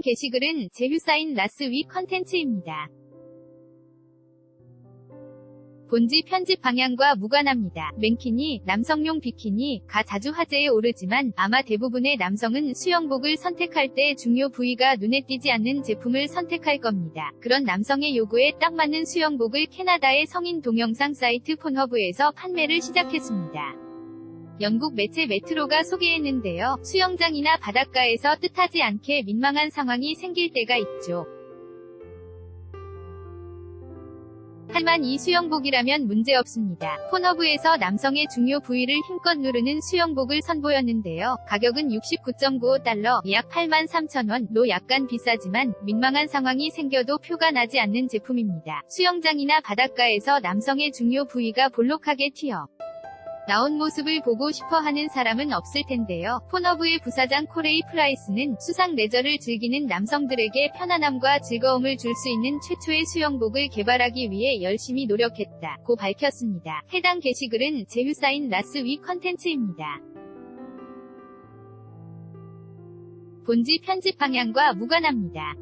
게시글은 제휴사인 라스위 컨텐츠입니다. 본지 편집 방향과 무관합니다. 맨키니, 남성용 비키니,가 자주 화제에 오르지만 아마 대부분의 남성은 수영복을 선택할 때 중요 부위가 눈에 띄지 않는 제품을 선택할 겁니다. 그런 남성의 요구에 딱 맞는 수영복을 캐나다의 성인 동영상 사이트 폰허브에서 판매를 시작했습니다. 영국 매체 메트로가 소개했는데요. 수영장이나 바닷가에서 뜻하지 않게 민망한 상황이 생길 때가 있죠. 하지만 이 수영복이라면 문제없습니다. 폰허브에서 남성의 중요 부위를 힘껏 누르는 수영복을 선보였는데요. 가격은 69.95달러, 약 83,000원로 약간 비싸지만 민망한 상황이 생겨도 표가 나지 않는 제품입니다. 수영장이나 바닷가에서 남성의 중요 부위가 볼록하게 튀어 나온 모습을 보고 싶어 하는 사람은 없을 텐데요. 폰허브의 부사장 코레이 프라이스는 수상 레저를 즐기는 남성들에게 편안함과 즐거움을 줄 수 있는 최초의 수영복을 개발하기 위해 열심히 노력했다고 밝혔습니다. 해당 게시글은 제휴사인 라스위 컨텐츠입니다. 본지 편집 방향과 무관합니다.